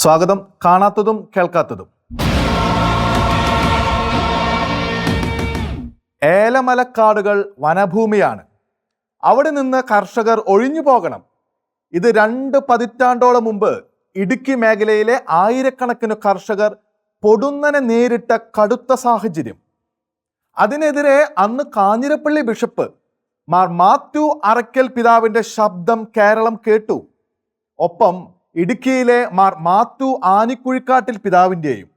സ്വാഗതം. കാണാത്തതും കേൾക്കാത്തതും. ഏലമലക്കാടുകൾ വനഭൂമിയാണ്. അവിടെ നിന്ന് കർഷകർ ഒഴിഞ്ഞു പോകണം. ഇത് രണ്ട് പതിറ്റാണ്ടോളം മുമ്പ് ഇടുക്കി മേഖലയിലെ ആയിരക്കണക്കിന് കർഷകർ പൊടുന്നനെ നേരിട്ട കടുത്ത സാഹചര്യം. അതിനെതിരെ അന്ന് കാഞ്ഞിരപ്പള്ളി ബിഷപ്പ് മാർ മാത്യു അറക്കൽ പിതാവിന്റെ ശബ്ദം കേരളം കേട്ടു. ഒപ്പം ഇടുക്കിയിലെ മാർ മാത്തു ആനിക്കുഴിക്കാട്ടിൽ പിതാവിന്റെയും.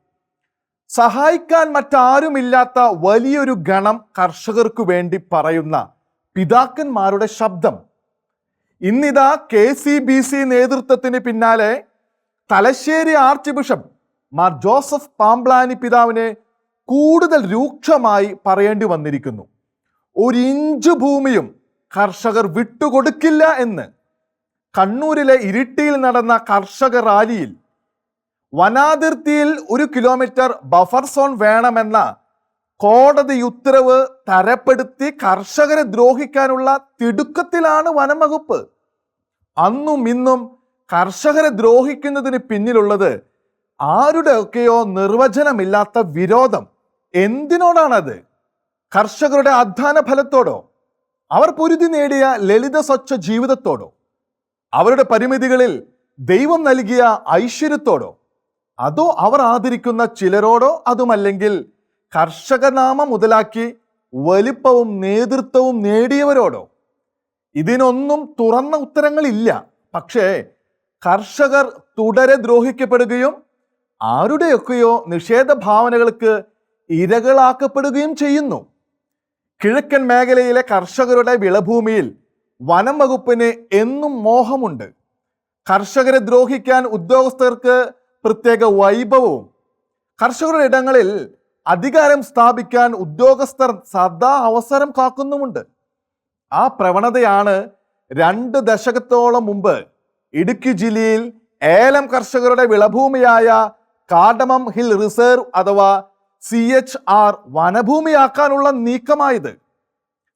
സഹായിക്കാൻ മറ്റാരുമില്ലാത്ത വലിയൊരു ഗണം കർഷകർക്കു വേണ്ടി പറയുന്ന പിതാക്കന്മാരുടെ ശബ്ദം. ഇന്നിതാ കെ സി ബി സി നേതൃത്വത്തിന് പിന്നാലെ തലശ്ശേരി ആർച്ച് ബിഷപ്പ് മാർ ജോസഫ് പാംബ്ലാനി പിതാവിനെ കൂടുതൽ രൂക്ഷമായി പറയേണ്ടി വന്നിരിക്കുന്നു. ഒരു ഇഞ്ച് ഭൂമിയും കർഷകർ വിട്ടുകൊടുക്കില്ല എന്ന്. കണ്ണൂരിലെ ഇരിട്ടിയിൽ നടന്ന കർഷക റാലിയിൽ വനാതിർത്തിയിൽ ഒരു കിലോമീറ്റർ ബഫർ സോൺ വേണമെന്ന കോടതി ഉത്തരവ് തരപ്പെടുത്തി കർഷകരെ ദ്രോഹിക്കാനുള്ള തിടുക്കത്തിലാണ് വനം വകുപ്പ് അന്നും ഇന്നും കർഷകരെ ദ്രോഹിക്കുന്നതിന് പിന്നിലുള്ളത് ആരുടെയൊക്കെയോ നിർവചനമില്ലാത്ത വിരോധം. എന്തിനോടാണത്? കർഷകരുടെ അധ്വാന ഫലത്തോടോ അവർ പൊരുതി നേടിയ ലളിത സ്വച്ഛ ജീവിതത്തോടോ? അവരുടെ പരിമിതികളിൽ ദൈവം നൽകിയ ഐശ്വര്യത്തോടോ അതോ അവർ ആദരിക്കുന്ന ചിലരോടോ അതുമല്ലെങ്കിൽ കർഷകനാമം മുതലാക്കി വലിപ്പവും നേതൃത്വവും നേടിയവരോടോ? ഇതിനൊന്നും തുറന്ന ഉത്തരങ്ങളില്ല. പക്ഷേ കർഷകർ തുടരെ ദ്രോഹിക്കപ്പെടുകയും ആരുടെയൊക്കെയോ നിഷേധ ഭാവനകൾക്ക് ഇരകളാക്കപ്പെടുകയും ചെയ്യുന്നു. കിഴക്കൻ മേഖലയിലെ കർഷകരുടെ വിളഭൂമിയിൽ വനം വകുപ്പിന് എന്നും മോഹമുണ്ട്. കർഷകരെ ദ്രോഹിക്കാൻ ഉദ്യോഗസ്ഥർക്ക് പ്രത്യേക വൈഭവവും. കർഷകരുടെ ഇടങ്ങളിൽ അധികാരം സ്ഥാപിക്കാൻ ഉദ്യോഗസ്ഥർ സദാ അവസരം കാക്കുന്നുമുണ്ട്. ആ പ്രവണതയാണ് രണ്ട് ദശകത്തോളം മുമ്പ് ഇടുക്കി ജില്ലയിൽ ഏലം കർഷകരുടെ വിളഭൂമിയായ കാഡമം ഹിൽ റിസർവ് അഥവാ സി എച്ച് ആർ വനഭൂമിയാക്കാനുള്ള നീക്കമായത്.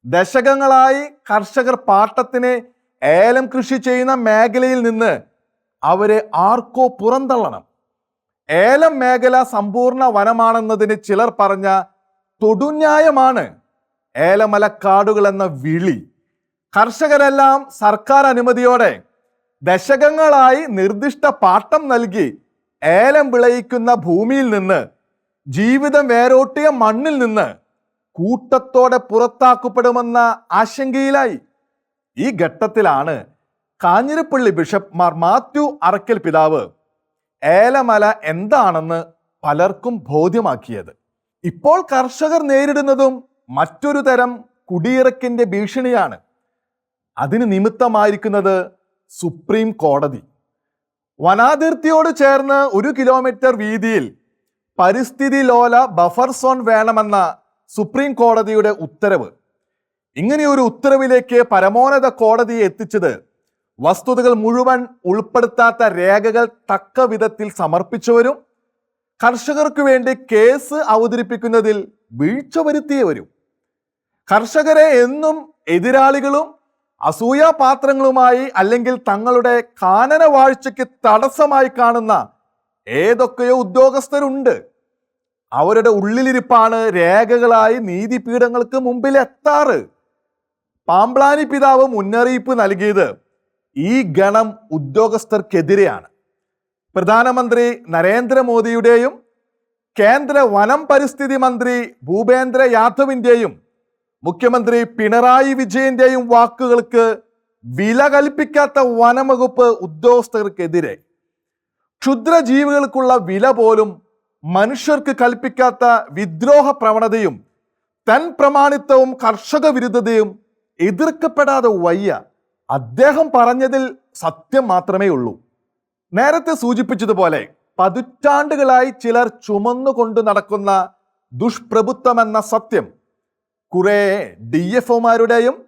ദശകങ്ങളായി കർഷകർ പാട്ടത്തിന് ഏലം കൃഷി ചെയ്യുന്ന മേഖലയിൽ നിന്ന് അവരെ ആർക്കോ പുറന്തള്ളണം. ഏലം മേഖല സമ്പൂർണ വനമാണെന്നതിന് ചിലർ പറഞ്ഞ തൊടുന്യായമാണ് ഏലമലക്കാടുകൾ എന്ന വിളി. കർഷകരെല്ലാം സർക്കാർ അനുമതിയോടെ ദശകങ്ങളായി നിർദ്ദിഷ്ട പാട്ടം നൽകി ഏലം വിളയിക്കുന്ന ഭൂമിയിൽ നിന്ന് ജീവിതം വേരോട്ടിയ മണ്ണിൽ നിന്ന് കൂട്ടത്തോടെ പുറത്താക്കപ്പെടുമെന്ന ആശങ്കയിലായി. ഈ ഘട്ടത്തിലാണ് കാഞ്ഞിരപ്പള്ളി ബിഷപ്പ് മാർ മാത്യു അറക്കൽ പിതാവ് ഏലമല എന്താണെന്ന് പലർക്കും ബോധ്യമാക്കിയത്. ഇപ്പോൾ കർഷകർ നേരിടുന്നതും മറ്റൊരു തരം കുടിയിറക്കിന്റെ ഭീഷണിയാണ്. അതിന് നിമിത്തമായിരിക്കുന്നത് സുപ്രീം കോടതി. വനാതിർത്തിയോട് ചേർന്ന് ഒരു കിലോമീറ്റർ വീതിയിൽ പരിസ്ഥിതി ലോല ബഫർ സോൺ വേണമെന്ന സുപ്രീം കോടതിയുടെ ഉത്തരവ്. ഇങ്ങനെയൊരു ഉത്തരവിലേക്ക് പരമോന്നത കോടതിയെ എത്തിച്ചത് വസ്തുതകൾ മുഴുവൻ ഉൾപ്പെടുത്താത്ത രേഖകൾ തക്ക വിധത്തിൽ സമർപ്പിച്ചവരും കർഷകർക്ക് വേണ്ടി കേസ് അവതരിപ്പിക്കുന്നതിൽ വീഴ്ച വരുത്തിയവരും. കർഷകരെ എന്നും എതിരാളികളും അസൂയാപാത്രങ്ങളുമായി അല്ലെങ്കിൽ തങ്ങളുടെ കാനന വാഴ്ചയ്ക്ക് തടസ്സമായി കാണുന്ന ഏതൊക്കെയോ ഉദ്യോഗസ്ഥരുണ്ട്. അവരുടെ ഉള്ളിലിരിപ്പാണ് രേഖകളായി നീതിപീഠങ്ങൾക്ക് മുമ്പിൽ എത്താറ്. പാമ്പ്ലാനി പിതാവ് മുന്നറിയിപ്പ് നൽകിയത് ഈ ഗണം ഉദ്യോഗസ്ഥർക്കെതിരെയാണ്. പ്രധാനമന്ത്രി നരേന്ദ്രമോദിയുടെയും കേന്ദ്ര വനം പരിസ്ഥിതി മന്ത്രി ഭൂപേന്ദ്ര യാദവിന്റെയും മുഖ്യമന്ത്രി പിണറായി വിജയന്റെയും വാക്കുകൾക്ക് വില കൽപ്പിക്കാത്ത വനംവകുപ്പ് ഉദ്യോഗസ്ഥർക്കെതിരെ ക്ഷുദ്രജീവികൾക്കുള്ള വില പോലും മനുഷ്യർക്ക് കൽപ്പിക്കാത്ത വിദ്രോഹ പ്രവണതയും തൻ പ്രമാണിത്വവും കർഷക വിരുദ്ധതയും എതിർക്കപ്പെടാതെ വയ്യ. അദ്ദേഹം പറഞ്ഞതിൽ സത്യം മാത്രമേ ഉള്ളൂ. നേരത്തെ സൂചിപ്പിച്ചതുപോലെ പതിറ്റാണ്ടുകളായി ചിലർ ചുമന്നുകൊണ്ട് നടക്കുന്ന ദുഷ്പ്രഭുത്വമെന്ന സത്യം കുറെ ഡി എഫ് ഒമാരുടെയും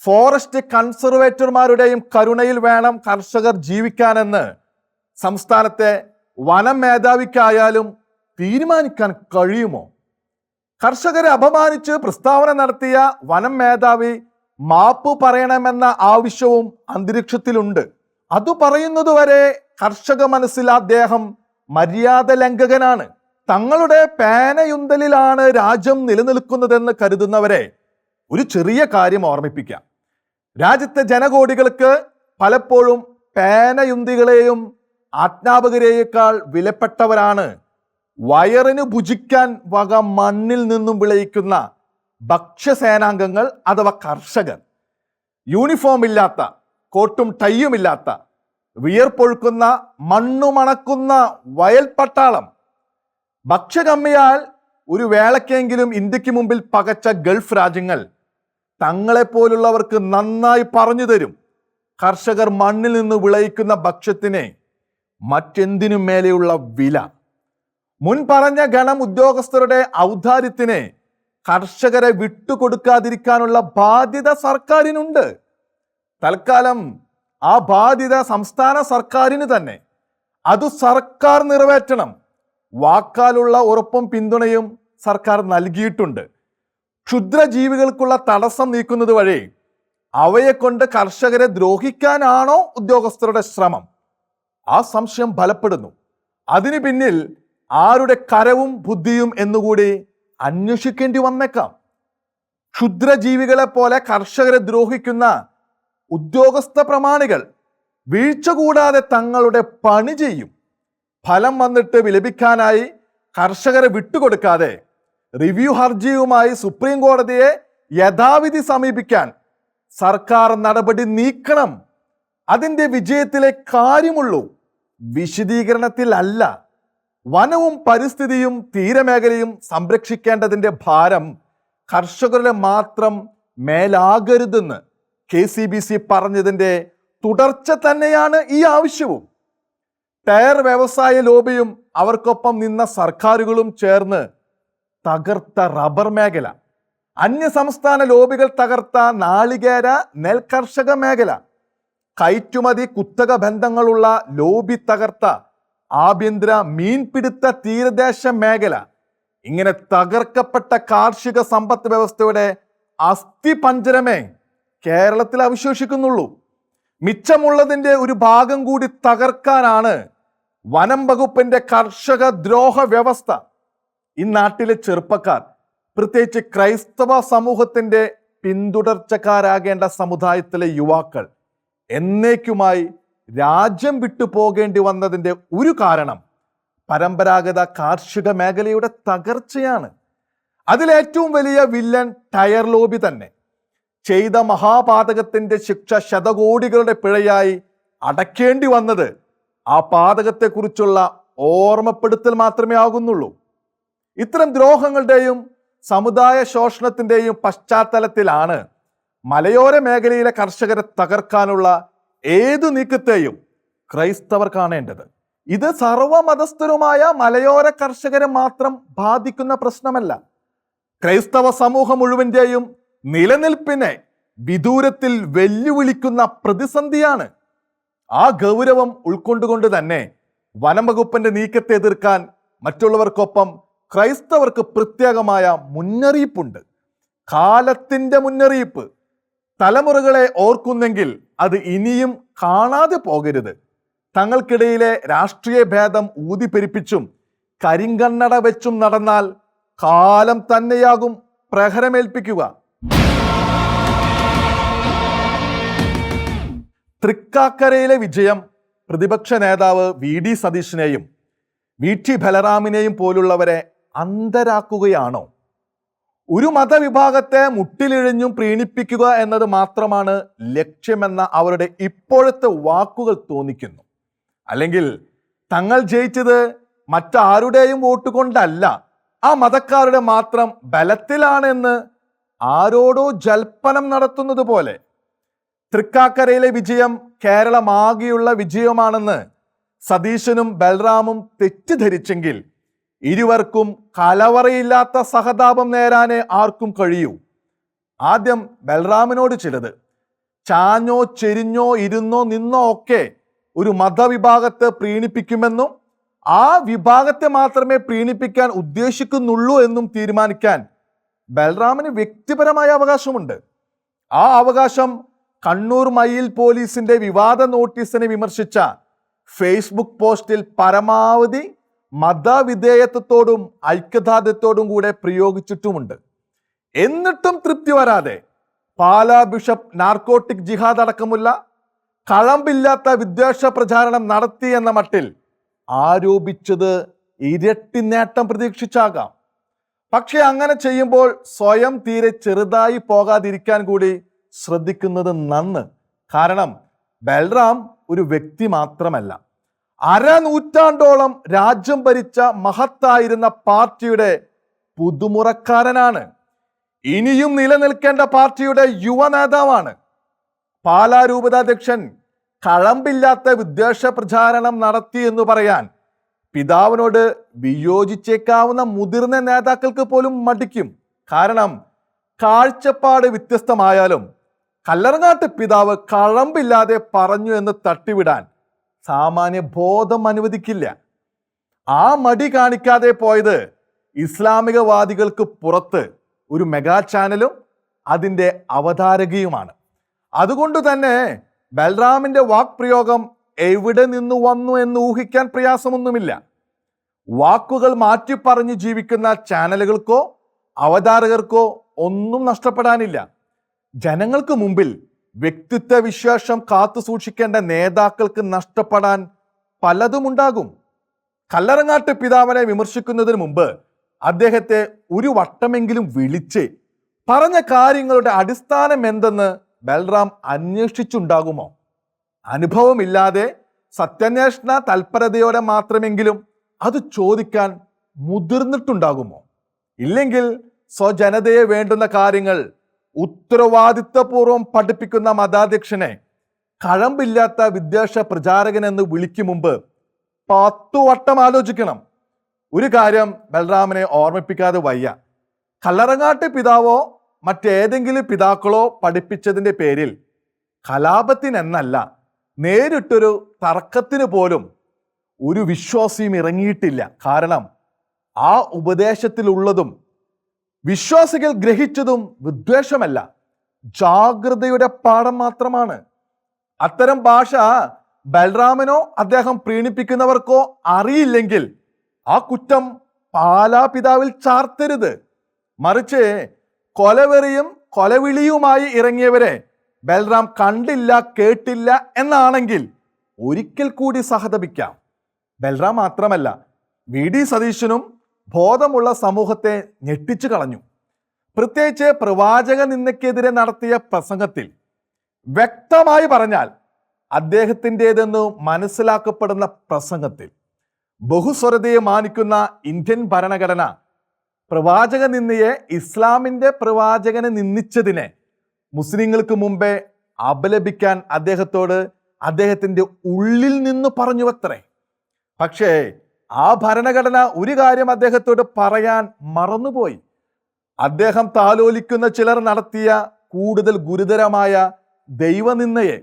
ഫോറസ്റ്റ് കൺസർവേറ്റർമാരുടെയും കരുണയിൽ വേണം കർഷകർ ജീവിക്കാനെന്ന് സംസ്ഥാനത്തെ വനം മേധാവിക്കായാലും തീരുമാനിക്കാൻ കഴിയുമോ? കർഷകരെ അപമാനിച്ച് പ്രസ്താവന നടത്തിയ വനം മേധാവി മാപ്പ് പറയണമെന്ന ആവശ്യവും അന്തരീക്ഷത്തിലുണ്ട്. അത് പറയുന്നതുവരെ കർഷക മനസ്സിൽ അദ്ദേഹം മര്യാദ ലംഘകനാണ്. തങ്ങളുടെ പേനയുന്തലിലാണ് രാജ്യം നിലനിൽക്കുന്നതെന്ന് കരുതുന്നവരെ ഒരു ചെറിയ കാര്യം ഓർമ്മിപ്പിക്കാം. രാജ്യത്തെ ജനകോടികൾക്ക് പലപ്പോഴും പേനയുന്തികളെയും ആജ്ഞാപകരെയേക്കാൾ വിലപ്പെട്ടവരാണ് വയറിന് ഭുജിക്കാൻ വക മണ്ണിൽ നിന്നും വിളയിക്കുന്ന ഭക്ഷ്യസേനാംഗങ്ങൾ അഥവാ കർഷകർ യൂണിഫോം ഇല്ലാത്ത കോട്ടും ടൈയും ഇല്ലാത്ത വിയർപ്പൊഴുക്കുന്ന മണ്ണുമണക്കുന്ന വയൽ പട്ടാളം. ഭക്ഷ്യകമ്മിയാൽ ഒരു വേളക്കെങ്കിലും ഇന്ത്യയ്ക്ക് മുമ്പിൽ പകച്ച ഗൾഫ് രാജ്യങ്ങൾ തങ്ങളെപ്പോലുള്ളവർക്ക് നന്നായി പറഞ്ഞു തരും. കർഷകർ മണ്ണിൽ നിന്ന് വിളയിക്കുന്ന ഭക്ഷ്യത്തിന് മറ്റെന്തിനും മേലെയുള്ള വില. മുൻ പറഞ്ഞ ഗണം ഉദ്യോഗസ്ഥരുടെ ഔദാര്യത്തിന് കർഷകരെ വിട്ടുകൊടുക്കാതിരിക്കാനുള്ള ബാധ്യത സർക്കാരിനുണ്ട്. തൽക്കാലം ആ ബാധ്യത സംസ്ഥാന സർക്കാരിന് തന്നെ. അത് സർക്കാർ നിറവേറ്റണം. വാക്കാലുള്ള ഉറപ്പും പിന്തുണയും സർക്കാർ നൽകിയിട്ടുണ്ട്. ക്ഷുദ്രജീവികൾക്കുള്ള തടസ്സം നീക്കുന്നത് വഴി അവയെ കൊണ്ട് കർഷകരെ ദ്രോഹിക്കാനാണോ ഉദ്യോഗസ്ഥരുടെ ശ്രമം? ആ സംശയം ബലപ്പെടുന്നു അതിനു പിന്നിൽ ആരുടെ കരവും ബുദ്ധിയും എന്നുകൂടി അന്വേഷിക്കേണ്ടി വന്നേക്കാം. ക്ഷുദ്രജീവികളെ പോലെ കർഷകരെ ദ്രോഹിക്കുന്ന ഉദ്യോഗസ്ഥ പ്രമാണികൾ വീഴ്ച കൂടാതെ തങ്ങളുടെ പണി ചെയ്യും. ഫലം വന്നിട്ട് വിലപിക്കാനായി കർഷകരെ വിട്ടുകൊടുക്കാതെ റിവ്യൂ ഹർജിയുമായി സുപ്രീം കോടതിയെ യഥാവിധി സമീപിക്കാൻ സർക്കാർ നടപടി നീക്കണം. അതിന്റെ വിജയത്തിലെ കാര്യമുള്ളൂ വിശദീകരണത്തിൽ അല്ല വനവും പരിസ്ഥിതിയും തീരമേഖലയും സംരക്ഷിക്കേണ്ടതിന്റെ ഭാരം കർഷകരുടെ മാത്രം മേലാകരുതെന്ന് കെ സി ബി സി പറഞ്ഞതിന്റെ തുടർച്ച തന്നെയാണ് ഈ ആവശ്യവും. ടയർ വ്യവസായ ലോബിയും അവർക്കൊപ്പം നിന്ന സർക്കാരുകളും ചേർന്ന് തകർത്ത റബ്ബർ മേഖല. അന്യ സംസ്ഥാന ലോബികൾ തകർത്ത നാളികേര നെൽകർഷക മേഖല. കയറ്റുമതി കുത്തക ബന്ധങ്ങളുള്ള ലോബി തകർത്ത ആഭ്യന്തര മീൻപിടുത്ത തീരദേശ മേഖല ഇങ്ങനെ തകർക്കപ്പെട്ട കാർഷിക സമ്പത്ത് വ്യവസ്ഥയുടെ അസ്ഥിപഞ്ജരമേ കേരളത്തിൽ അവശേഷിക്കുന്നുള്ളൂ. മിച്ചമുള്ളതിന്റെ ഒരു ഭാഗം കൂടി തകർക്കാനാണ് വനം വകുപ്പിന്റെ കർഷക ദ്രോഹ വ്യവസ്ഥ. ഈ നാട്ടിലെ ചെറുപ്പക്കാർ പ്രത്യേകിച്ച് ക്രൈസ്തവ സമൂഹത്തിന്റെ പിന്തുടർച്ചക്കാരാകേണ്ട സമുദായത്തിലെ യുവാക്കൾ എന്നേക്കുമായി രാജ്യം വിട്ടു പോകേണ്ടി വന്നതിന്റെ ഒരു കാരണം പരമ്പരാഗത കാർഷിക മേഖലയുടെ തകർച്ചയാണ്. അതിലേറ്റവും വലിയ വില്ലൻ ടയർ ലോബി തന്നെ. ചെയ്ത മഹാപാതകത്തിന്റെ ശിക്ഷ ശതകോടികളുടെ പിഴയായി അടയ്ക്കേണ്ടി വന്നത് ആ പാതകത്തെക്കുറിച്ചുള്ള ഓർമ്മപ്പെടുത്തൽ മാത്രമേ ആകുന്നുള്ളൂ. ഇത്തരം ദ്രോഹങ്ങളുടെയും സമുദായ ശോഷണത്തിന്റെയും പശ്ചാത്തലത്തിലാണ് മലയോര മേഖലയിലെ കർഷകരെ തകർക്കാനുള്ള ഏതു നീക്കത്തെയും ക്രൈസ്തവർ കാണേണ്ടത്. ഇത് സർവമതസ്ഥരുമായ മലയോര കർഷകരെ മാത്രം ബാധിക്കുന്ന പ്രശ്നമല്ല. ക്രൈസ്തവ സമൂഹം മുഴുവന്റെയും നിലനിൽപ്പിനെ വിദൂരത്തിൽ വെല്ലുവിളിക്കുന്ന പ്രതിസന്ധിയാണ്. ആ ഗൗരവം ഉൾക്കൊണ്ടുകൊണ്ട് തന്നെ വനം വകുപ്പിന്റെ നീക്കത്തെ എതിർക്കാൻ മറ്റുള്ളവർക്കൊപ്പം ക്രൈസ്തവർക്ക് പ്രത്യേകമായ മുന്നറിയിപ്പുണ്ട്. കാലത്തിന്റെ മുന്നറിയിപ്പ് തലമുറകളെ ഓർക്കുന്നെങ്കിൽ അത് ഇനിയും കാണാതെ പോകരുത്. തങ്ങൾക്കിടയിലെ രാഷ്ട്രീയ ഭേദം ഊതിപ്പെരിപ്പിച്ചും കരിങ്കണ്ണട വെച്ചും നടന്നാൽ കാലം തന്നെയാകും പ്രഹരമേൽപ്പിക്കുക. തൃക്കാക്കരയിലെ വിജയം പ്രതിപക്ഷ നേതാവ് വി ഡി സതീഷിനെയും വി ടി ബലറാമിനെയും പോലുള്ളവരെ അന്തരാക്കുകയാണോ? ഒരു മതവിഭാഗത്തെ മുട്ടിലിഴിഞ്ഞും പ്രീണിപ്പിക്കുക എന്നത് മാത്രമാണ് ലക്ഷ്യമെന്ന അവരുടെ ഇപ്പോഴത്തെ വാക്കുകൾ തോന്നിക്കുന്നു. അല്ലെങ്കിൽ തങ്ങൾ ജയിച്ചത് മറ്റാരുടെയും വോട്ട് കൊണ്ടല്ല ആ മതക്കാരുടെ മാത്രം ബലത്തിലാണെന്ന് ആരോടോ ജൽപ്പനം നടത്തുന്നത് പോലെ. തൃക്കാക്കരയിലെ വിജയം കേരളമാകെയുള്ള വിജയമാണെന്ന് സതീശനും ബൽറാമും തെറ്റിദ്ധരിച്ചെങ്കിൽ ഇരുവർക്കും കലവറയില്ലാത്ത സഹതാപം നേരാനേ ആർക്കും കഴിയൂ. ആദ്യം ബൽറാമിനോട് ചിലത്. ചാഞ്ഞോ ചെരിഞ്ഞോ ഇരുന്നോ നിന്നോ ഒക്കെ ഒരു മതവിഭാഗത്തെ പ്രീണിപ്പിക്കുമെന്നും ആ വിഭാഗത്തെ മാത്രമേ പ്രീണിപ്പിക്കാൻ ഉദ്ദേശിക്കുന്നുള്ളൂ എന്നും തീരുമാനിക്കാൻ ബൽറാമിന് വ്യക്തിപരമായ അവകാശമുണ്ട്. ആ അവകാശം കണ്ണൂർ മയിൽ പോലീസിന്റെ വിവാദ നോട്ടീസിനെ വിമർശിച്ച ഫേസ്ബുക്ക് പോസ്റ്റിൽ പരമാവധി മതവിധേയത്വത്തോടും ഐക്യദാർഢ്യത്തോടും കൂടെ പ്രയോഗിച്ചിട്ടുമുണ്ട്. എന്നിട്ടും തൃപ്തി വരാതെ പാലാ ബിഷപ്പ് നാർക്കോട്ടിക് ജിഹാദ് അടക്കമുള്ള കളമ്പില്ലാത്ത വിദ്വേഷ പ്രചാരണം നടത്തി എന്ന മട്ടിൽ ആരോപിച്ചത് ഇരട്ടി നേട്ടം പ്രതീക്ഷിച്ചാകാം. പക്ഷെ അങ്ങനെ ചെയ്യുമ്പോൾ സ്വയം തീരെ ചെറുതായി പോകാതിരിക്കാൻ കൂടി ശ്രദ്ധിക്കുന്നത് നന്ന്. കാരണം ബൽറാം ഒരു വ്യക്തി മാത്രമല്ല. അരനൂറ്റാണ്ടോളം രാജ്യം ഭരിച്ച മഹത്തായിരുന്ന പാർട്ടിയുടെ പുതുമുറക്കാരനാണ്. ഇനിയും നിലനിൽക്കേണ്ട പാർട്ടിയുടെ യുവ നേതാവാണ്. പാലാ രൂപതാധ്യക്ഷൻ കളമ്പില്ലാത്ത വിദ്വേഷ പ്രചാരണം നടത്തി എന്ന് പറയാൻ പിതാവിനോട് വിയോജിച്ചേക്കാവുന്ന മുതിർന്ന നേതാക്കൾക്ക് പോലും മടിക്കും. കാരണം കാഴ്ചപ്പാട് വ്യത്യസ്തമായാലും കല്ലറങ്ങാട്ട് പിതാവ് കളമ്പില്ലാതെ പറഞ്ഞു എന്ന് തട്ടിവിടാൻ സാമാന്യ ബോധം അനുവദിക്കില്ല. ആ മടി കാണിക്കാതെ പോയത് ഇസ്ലാമികവാദികൾക്ക് പുറത്ത് ഒരു മെഗാ ചാനലും അതിന്റെ അവതാരകയുമാണ്. അതുകൊണ്ട് തന്നെ ബൽറാമിന്റെ വാക്പ്രയോഗം എവിടെ നിന്ന് വന്നു എന്ന് ഊഹിക്കാൻ പ്രയാസമൊന്നുമില്ല. വാക്കുകൾ മാറ്റി പറഞ്ഞ് ജീവിക്കുന്ന ചാനലുകൾക്കോ അവതാരകർക്കോ ഒന്നും നഷ്ടപ്പെടാനില്ല. ജനങ്ങൾക്ക് മുമ്പിൽ വ്യക്തിത്വ വിശ്വാസം കാത്തു സൂക്ഷിക്കേണ്ട നേതാക്കൾക്ക് നഷ്ടപ്പെടാൻ പലതുമുണ്ടാകും. കല്ലറങ്ങാട്ട് പിതാവിനെ വിമർശിക്കുന്നതിന് മുമ്പ് അദ്ദേഹത്തെ ഒരു വട്ടമെങ്കിലും വിളിച്ച് പറഞ്ഞ കാര്യങ്ങളുടെ അടിസ്ഥാനം എന്തെന്ന് ബൽറാം അന്വേഷിച്ചുണ്ടാകുമോ? അനുഭവമില്ലാതെ സത്യാന്വേഷണ തൽപരതയോടെ മാത്രമെങ്കിലും അത് ചോദിക്കാൻ മുതിർന്നിട്ടുണ്ടാകുമോ? ഇല്ലെങ്കിൽ സ്വജനതയെ വേണ്ടുന്ന കാര്യങ്ങൾ ഉത്തരവാദിത്വപൂർവം പഠിപ്പിക്കുന്ന മതാധ്യക്ഷനെ കഴമ്പില്ലാത്ത വിദ്വേഷ പ്രചാരകൻ എന്ന് വിളിക്കും മുമ്പ് പത്തു വട്ടം ആലോചിക്കണം. ഒരു കാര്യം ബൽറാമിനെ ഓർമ്മിപ്പിക്കാതെ വയ്യ. കല്ലറങ്ങാട്ട് പിതാവോ മറ്റേതെങ്കിലും പിതാക്കളോ പഠിപ്പിച്ചതിന്റെ പേരിൽ കലാപത്തിനെന്നല്ല നേരിട്ടൊരു തർക്കത്തിന് പോലും ഒരു വിശ്വാസിയും ഇറങ്ങിയിട്ടില്ല. കാരണം ആ ഉപദേശത്തിലുള്ളതും വിശ്വാസികൾ ഗ്രഹിച്ചതും വിദ്വേഷമല്ല. ജാഗ്രതയുടെ പാഠം മാത്രമാണ്. അത്തരം ഭാഷ ബൽറാമനോ അദ്ദേഹം പ്രീണിപ്പിക്കുന്നവർക്കോ അറിയില്ലെങ്കിൽ ആ കുറ്റം പാലാപിതാവിൽ ചാർത്തരുത്. മറിച്ച് കൊലവെറിയും കൊലവിളിയുമായി ഇറങ്ങിയവരെ ബൽറാം കണ്ടില്ല കേട്ടില്ല എന്നാണെങ്കിൽ ഒരിക്കൽ കൂടി സഹതപിക്കാം. ബൽറാം മാത്രമല്ല വി. ഡി. സതീശനും ബോധമുള്ള സമൂഹത്തെ ഞെട്ടിച്ചു കളഞ്ഞു. പ്രത്യേകിച്ച് പ്രവാചക നിന്നക്കെതിരെ നടത്തിയ പ്രസംഗത്തിൽ വ്യക്തമായി പറഞ്ഞാൽ അദ്ദേഹത്തിന്റെതെന്ന് മനസ്സിലാക്കപ്പെടുന്ന പ്രസംഗത്തിൽ ബഹുസ്വരതയെ മാനിക്കുന്ന ഇന്ത്യൻ ഭരണഘടന പ്രവാചക നിന്ദയെ ഇസ്ലാമിന്റെ പ്രവാചകനെ നിന്ദിച്ചതിനെ മുസ്ലിങ്ങൾക്ക് മുമ്പേ അപലപിക്കാൻ അദ്ദേഹത്തോട് അദ്ദേഹത്തിന്റെ ഉള്ളിൽ നിന്ന് പറഞ്ഞു അത്രേ പക്ഷേ ആ ഭരണഘടന ഒരു കാര്യം അദ്ദേഹത്തോട് പറയാൻ മറന്നുപോയി. അദ്ദേഹം താലോലിക്കുന്ന ചിലർ നടത്തിയ കൂടുതൽ ഗുരുതരമായ ദൈവനിന്ദയെ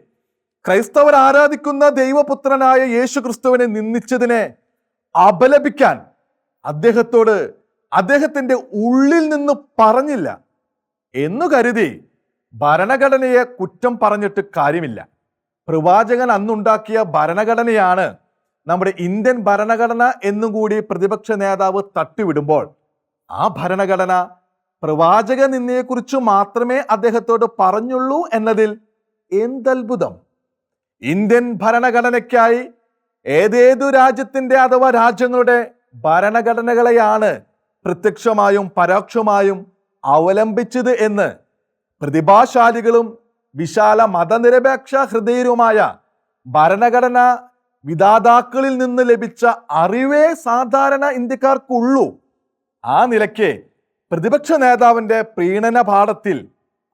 ക്രൈസ്തവർ ആരാധിക്കുന്ന ദൈവപുത്രനായ യേശു ക്രിസ്തുവിനെ നിന്ദിച്ചതിനെ അപലപിക്കാൻ അദ്ദേഹത്തോട് അദ്ദേഹത്തിന്റെ ഉള്ളിൽ നിന്ന് പറഞ്ഞില്ല. എന്നു കരുതി ഭരണഘടനയെ കുറ്റം പറഞ്ഞിട്ട് കാര്യമില്ല. പ്രവാചകൻ അന്നുണ്ടാക്കിയ ഭരണഘടനയാണ് നമ്മുടെ ഇന്ത്യൻ ഭരണഘടന എന്നും കൂടി പ്രതിപക്ഷ നേതാവ് തട്ടിവിടുമ്പോൾ ആ ഭരണഘടന പ്രവാചക നിന്നയെക്കുറിച്ച് മാത്രമേ അദ്ദേഹത്തോട് പറഞ്ഞുള്ളൂ എന്നതിൽ എന്തത്ഭുതം. ഇന്ത്യൻ ഭരണഘടനയ്ക്കായി ഏതേതു രാജ്യത്തിന്റെ അഥവാ രാജ്യങ്ങളുടെ ഭരണഘടനകളെയാണ് പ്രത്യക്ഷമായും പരോക്ഷമായും അവലംബിച്ചത് എന്ന് പ്രതിഭാശാലികളും വിശാല മതനിരപേക്ഷ ഹൃദയരുമായ ഭരണഘടന വിധാതാക്കളിൽ നിന്ന് ലഭിച്ച അറിവേ സാധാരണ ഇന്ത്യക്കാർക്കുള്ളൂ. ആ നിലയ്ക്ക് പ്രതിപക്ഷ നേതാവിന്റെ പ്രീണന പാഠത്തിൽ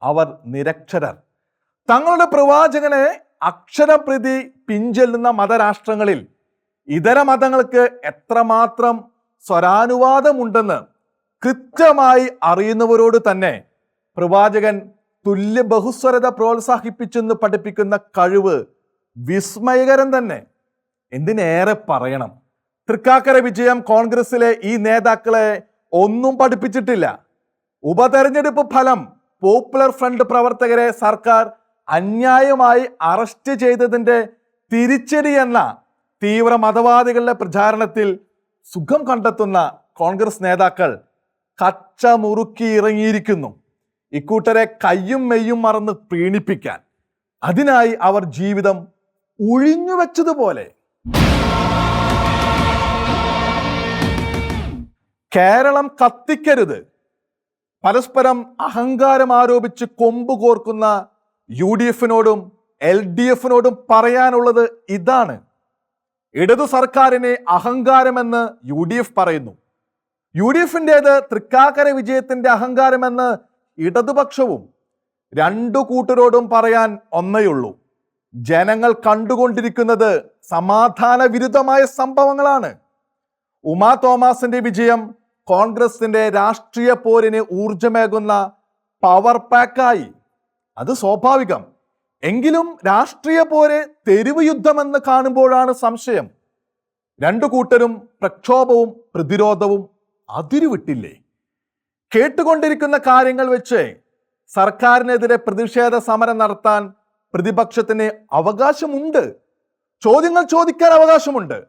അവർ നിരക്ഷരർ. തങ്ങളുടെ പ്രവാചകനെ അക്ഷരപ്രതി പിഞ്ചെല്ലുന്ന മതരാഷ്ട്രങ്ങളിൽ ഇതര മതങ്ങൾക്ക് എത്രമാത്രം സ്വരാനുവാദമുണ്ടെന്ന് കൃത്യമായി അറിയുന്നവരോട് തന്നെ പ്രവാചകൻ തുല്യ ബഹുസ്വരത പ്രോത്സാഹിപ്പിച്ചെന്ന് പഠിപ്പിക്കുന്ന കഴിവ് വിസ്മയകരം തന്നെ. എന്തിനേറെ പറയണം? തൃക്കാക്കര വിജയം കോൺഗ്രസിലെ ഈ നേതാക്കളെ ഒന്നും പഠിപ്പിച്ചിട്ടില്ല. ഉപതെരഞ്ഞെടുപ്പ് ഫലം പോപ്പുലർ ഫ്രണ്ട് പ്രവർത്തകരെ സർക്കാർ അന്യായമായി അറസ്റ്റ് ചെയ്തതിന്റെ തിരിച്ചടി എന്ന തീവ്ര മതവാദികളുടെ പ്രചാരണത്തിൽ സുഖം കണ്ടെത്തുന്ന കോൺഗ്രസ് നേതാക്കൾ കച്ച മുറുക്കി ഇറങ്ങിയിരിക്കുന്നു. ഇക്കൂട്ടരെ കയ്യും മെയ്യും മറന്ന് പ്രീണിപ്പിക്കാൻ. അതിനായി അവർ ജീവിതം ഒഴിഞ്ഞു വെച്ചതുപോലെ കേരളം കത്തിക്കരുത്. പരസ്പരം അഹങ്കാരം ആരോപിച്ച് കൊമ്പ് കോർക്കുന്ന യു ഡി എഫിനോടും എൽ ഡി എഫിനോടും പറയാനുള്ളത് ഇതാണ്. ഇടതു സർക്കാരിനെ അഹങ്കാരമെന്ന് യു ഡി എഫ് പറയുന്നു. യു ഡി എഫിന്റെത് തൃക്കാക്കര വിജയത്തിന്റെ അഹങ്കാരമെന്ന് ഇടതുപക്ഷവും രണ്ടു കൂട്ടരോടും പറയാൻ ഒന്നേയുള്ളൂ. ജനങ്ങൾ കണ്ടുകൊണ്ടിരിക്കുന്നത് സമാധാന വിരുദ്ധമായ സംഭവങ്ങളാണ്. ഉമാ തോമസിന്റെ വിജയം കോൺഗ്രസിന്റെ രാഷ്ട്രീയ പോരിന് ഊർജമേകുന്ന പവർ പാക്കായി അത് സ്വാഭാവികം. എങ്കിലും രാഷ്ട്രീയ പോര് തെരുവ് യുദ്ധമെന്ന് കാണുമ്പോഴാണ് സംശയം. രണ്ടു കൂട്ടരും പ്രക്ഷോഭവും പ്രതിരോധവും അതിരുവിട്ടില്ലേ? കേട്ടുകൊണ്ടിരിക്കുന്ന കാര്യങ്ങൾ വെച്ച് സർക്കാരിനെതിരെ പ്രതിഷേധ സമരം നടത്താൻ പ്രതിപക്ഷത്തിന് അവകാശമുണ്ട്. ചോദ്യങ്ങൾ ചോദിക്കാൻ അവകാശമുണ്ട്.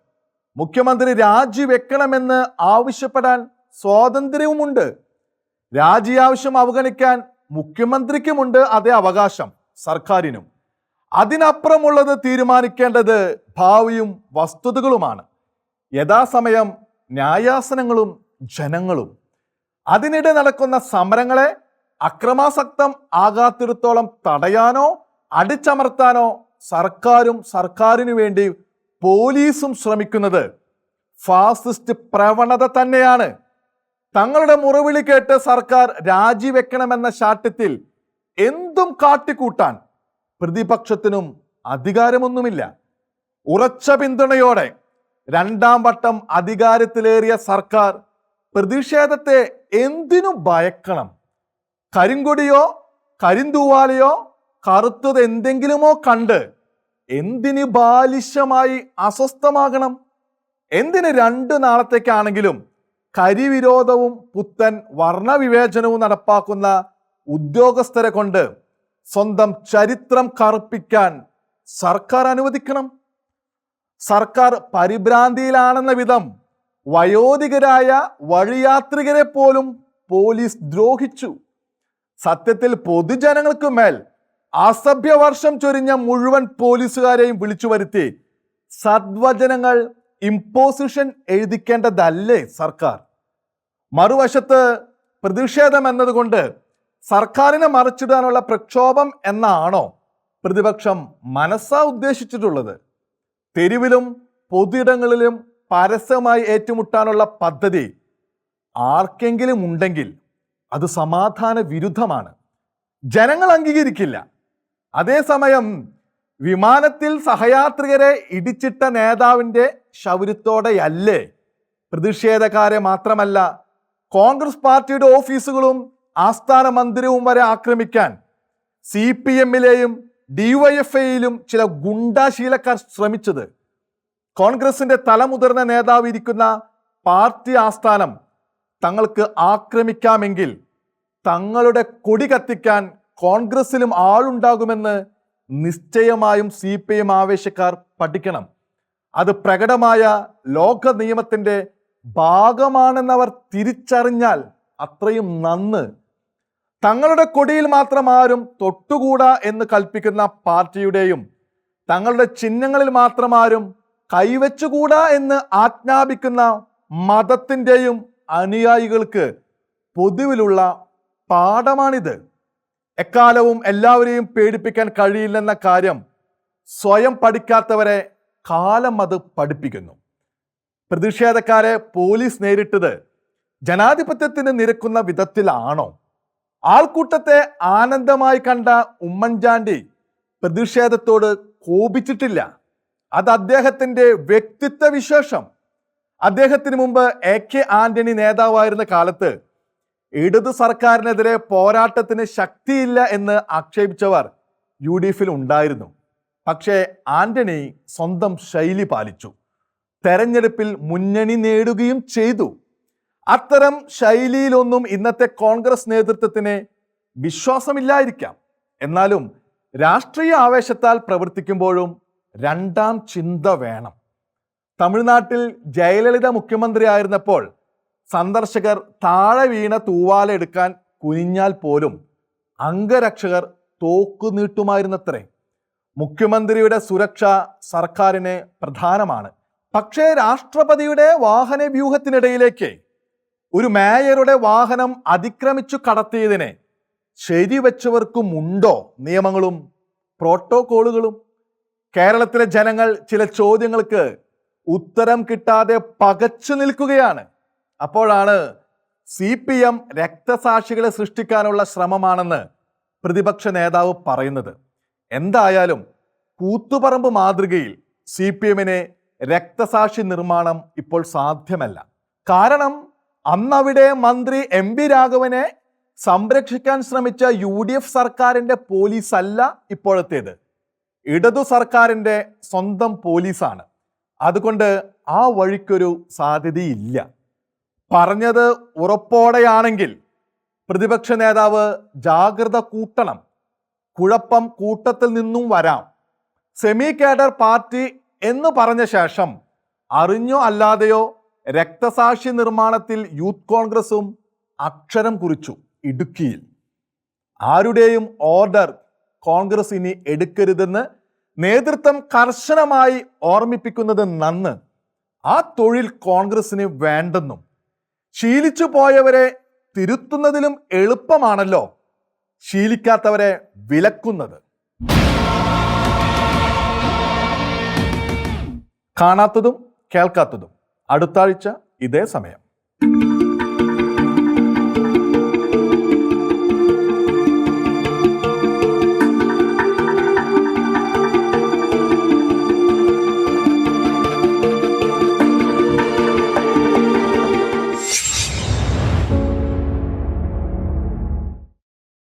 മുഖ്യമന്ത്രി രാജിവെക്കണമെന്ന് ആവശ്യപ്പെടാൻ സ്വാതന്ത്ര്യവുമുണ്ട്. രാജി ആവശ്യം അവഗണിക്കാൻ മുഖ്യമന്ത്രിക്കുമുണ്ട് അതേ അവകാശം സർക്കാരിനും. അതിനപ്പുറമുള്ളത് തീരുമാനിക്കേണ്ടത് ഭാവിയും വസ്തുതകളുമാണ്. യഥാസമയം ന്യായാസനങ്ങളും ജനങ്ങളും. അതിനിടെ നടക്കുന്ന സമരങ്ങളെ അക്രമാസക്തം ആകാത്തിടത്തോളം തടയാനോ അടിച്ചമർത്താനോ സർക്കാരും സർക്കാരിനു വേണ്ടി പോലീസും ശ്രമിക്കുന്നത് ഫാസിസ്റ്റ് പ്രവണത തന്നെയാണ്. തങ്ങളുടെ മുറവിളി കേട്ട് സർക്കാർ രാജിവെക്കണമെന്ന ശാഠ്യത്തിൽ എന്തും കാട്ടിക്കൂട്ടാൻ പ്രതിപക്ഷത്തിനും അധികാരമൊന്നുമില്ല. ഉറച്ച പിന്തുണയോടെ രണ്ടാം വട്ടം അധികാരത്തിലേറിയ സർക്കാർ പ്രതിഷേധത്തെ എന്തിനു ഭയക്കണം. കരിങ്കൊടിയോ കരിന്തൂവാലയോ കറുത്തത് എന്തെങ്കിലുമോ കണ്ട് എന്തിന് ബാലിശമായി അസ്വസ്ഥമാകണം? എന്തിന് രണ്ട് നാളത്തേക്കാണെങ്കിലും കരിവിരോധവും പുത്തൻ വർണവിവേചനവും നടപ്പാക്കുന്ന ഉദ്യോഗസ്ഥരെ കൊണ്ട് സ്വന്തം ചരിത്രം കറുപ്പിക്കാൻ സർക്കാർ അനുവദിക്കണം. സർക്കാർ പരിഭ്രാന്തിയിലാണെന്ന വിധം വയോധികരായ വഴിയാത്രികരെ പോലും പോലീസ് ദ്രോഹിച്ചു. സത്യത്തിൽ പൊതുജനങ്ങൾക്ക് മേൽ അസഭ്യവർഷം ചൊരിഞ്ഞ മുഴുവൻ പോലീസുകാരെയും വിളിച്ചു വരുത്തി സദ്വചനങ്ങൾ ഇമ്പോസിഷൻ എഴുതിക്കേണ്ടതല്ലേ സർക്കാർ? മറുവശത്ത് പ്രതിഷേധം എന്നതുകൊണ്ട് സർക്കാരിനെ മറിച്ചിടാനുള്ള പ്രക്ഷോഭം എന്നാണോ പ്രതിപക്ഷം മനസ്സാ ഉദ്ദേശിച്ചിട്ടുള്ളത്? തെരുവിലും പൊതുയിടങ്ങളിലും പരസ്യമായി ഏറ്റുമുട്ടാനുള്ള പദ്ധതി ആർക്കെങ്കിലും ഉണ്ടെങ്കിൽ അത് സമാധാന വിരുദ്ധമാണ് ജനങ്ങൾ അംഗീകരിക്കില്ല. അതേസമയം വിമാനത്തിൽ സഹയാത്രികരെ ഇടിച്ചിട്ട നേതാവിന്റെ ശൗര്യത്തോടെയല്ലേ? പ്രതിഷേധക്കാരെ മാത്രമല്ല കോൺഗ്രസ് പാർട്ടിയുടെ ഓഫീസുകളും ആസ്ഥാന മന്ദിരവും വരെ ആക്രമിക്കാൻ സി പി എമ്മിലെയും ഡിവൈഎഫ്ഐയിലും ചില ഗുണ്ടാശീലക്കാർ ശ്രമിച്ചത്. കോൺഗ്രസിന്റെ തലമുതിർന്ന നേതാവ് ഇരിക്കുന്ന പാർട്ടി ആസ്ഥാനം തങ്ങൾക്ക് ആക്രമിക്കാമെങ്കിൽ തങ്ങളുടെ കൊടി കത്തിക്കാൻ കോൺഗ്രസിലും ആളുണ്ടാകുമെന്ന് നിശ്ചയമായും സി പി എം ആവേശക്കാർ പഠിക്കണം. അത് പ്രകടമായ ലോക നിയമത്തിന്റെ ഭാഗമാണെന്നവർ തിരിച്ചറിഞ്ഞാൽ അത്രയും നന്ന്. തങ്ങളുടെ കൊടിയിൽ മാത്രം ആരും തൊട്ടുകൂടാ എന്ന് കൽപ്പിക്കുന്ന പാർട്ടിയുടെയും തങ്ങളുടെ ചിഹ്നങ്ങളിൽ മാത്രം ആരും കൈവച്ചുകൂടാ എന്ന് ആജ്ഞാപിക്കുന്ന മതത്തിന്റെയും അനുയായികൾക്ക് പൊതുവിലുള്ള പാഠമാണിത്. എക്കാലവും എല്ലാവരെയും പേടിപ്പിക്കാൻ കഴിയില്ലെന്ന കാര്യം സ്വയം പഠിക്കാത്തവരെ കാലം അത് പഠിപ്പിക്കുന്നു. പ്രതിഷേധക്കാരെ പോലീസ് നേരിട്ടത് ജനാധിപത്യത്തിന് നിരക്കുന്ന വിധത്തിലാണോ? ആൾക്കൂട്ടത്തെ ആനന്ദമായി കണ്ട ഉമ്മൻചാണ്ടി പ്രതിഷേധത്തോട് കോപിച്ചിട്ടില്ല. അത് അദ്ദേഹത്തിന്റെ വ്യക്തിത്വ വിശേഷം. അദ്ദേഹത്തിന് മുമ്പ് എ കെ ആന്റണി നേതാവായിരുന്ന കാലത്ത് ഇടതു സർക്കാരിനെതിരെ പോരാട്ടത്തിന് ശക്തിയില്ല എന്ന് ആക്ഷേപിച്ചവർ യു ഡി എഫിൽ ഉണ്ടായിരുന്നു. പക്ഷേ ആന്റണി സ്വന്തം ശൈലി പാലിച്ചു. തെരഞ്ഞെടുപ്പിൽ മുന്നണി നേടുകയും ചെയ്തു. അത്തരം ശൈലിയിലൊന്നും ഇന്നത്തെ കോൺഗ്രസ് നേതൃത്വത്തിന് വിശ്വാസമില്ലായിരിക്കാം. എന്നാലും രാഷ്ട്രീയ ആവേശത്താൽ പ്രവർത്തിക്കുമ്പോഴും രണ്ടാം ചിന്ത വേണം. തമിഴ്നാട്ടിൽ ജയലളിത മുഖ്യമന്ത്രിയായിരുന്നപ്പോൾ സന്ദർശകർ താഴെ വീണ തൂവാല എടുക്കാൻ കുനിഞ്ഞാൽ പോലും അംഗരക്ഷകർ തോക്കു നീട്ടുമായിരുന്നത്രേ. മുഖ്യമന്ത്രിയുടെ സുരക്ഷ സർക്കാരിന് പ്രധാനമാണ്. പക്ഷേ രാഷ്ട്രപതിയുടെ വാഹന വ്യൂഹത്തിനിടയിലേക്ക് ഒരു മേയറുടെ വാഹനം അതിക്രമിച്ചു കടത്തിയതിനെ ശരിവെച്ചവർക്കുമുണ്ടോ നിയമങ്ങളും പ്രോട്ടോകോളുകളും? കേരളത്തിലെ ജനങ്ങൾ ചില ചോദ്യങ്ങൾക്ക് ഉത്തരം കിട്ടാതെ പകച്ചു നിൽക്കുകയാണ്. അപ്പോഴാണ് സി പി എം രക്തസാക്ഷികളെ സൃഷ്ടിക്കാനുള്ള ശ്രമമാണെന്ന് പ്രതിപക്ഷ നേതാവ് പറയുന്നത്. എന്തായാലും കൂത്തുപറമ്പ് മാതൃകയിൽ സി പി എമ്മിനെ രക്തസാക്ഷി നിർമ്മാണം ഇപ്പോൾ സാധ്യമല്ല. കാരണം അന്നവിടെ മന്ത്രി എം പി രാഘവനെ സംരക്ഷിക്കാൻ ശ്രമിച്ച യു ഡി എഫ് സർക്കാരിന്റെ പോലീസല്ല ഇപ്പോഴത്തേത്. ഇടതു സർക്കാരിന്റെ സ്വന്തം പോലീസാണ്. അതുകൊണ്ട് ആ വഴിക്കൊരു സാധ്യതയില്ല. പറഞ്ഞത് ഉറപ്പോടെയാണെങ്കിൽ പ്രതിപക്ഷ നേതാവ് ജാഗ്രത കൂട്ടണം. കുഴപ്പം കൂട്ടത്തിൽ നിന്നും വരാം. സെമി കാഡർ പാർട്ടി എന്ന് പറഞ്ഞ ശേഷം അറിഞ്ഞോ അല്ലാതെയോ രക്തസാക്ഷി നിർമ്മാണത്തിൽ യൂത്ത് കോൺഗ്രസും അക്ഷരം കുറിച്ചു ഇടുക്കിയിൽ. ആരുടെയും ഓർഡർ കോൺഗ്രസ് ഇനി എടുക്കരുതെന്ന് നേതൃത്വം കർശനമായി ഓർമ്മിപ്പിക്കുന്നത് നന്ന്. ആ തൊഴിൽ കോൺഗ്രസിന് വേണ്ടെന്നും ശീലിച്ചു പോയവരെ തിരുത്തുന്നതിലും എളുപ്പമാണല്ലോ ശീലിക്കാത്തവരെ വിലക്കുന്നത്. കാണാത്തതും കേൾക്കാത്തതും. അടുത്താഴ്ച ഇതേ സമയം.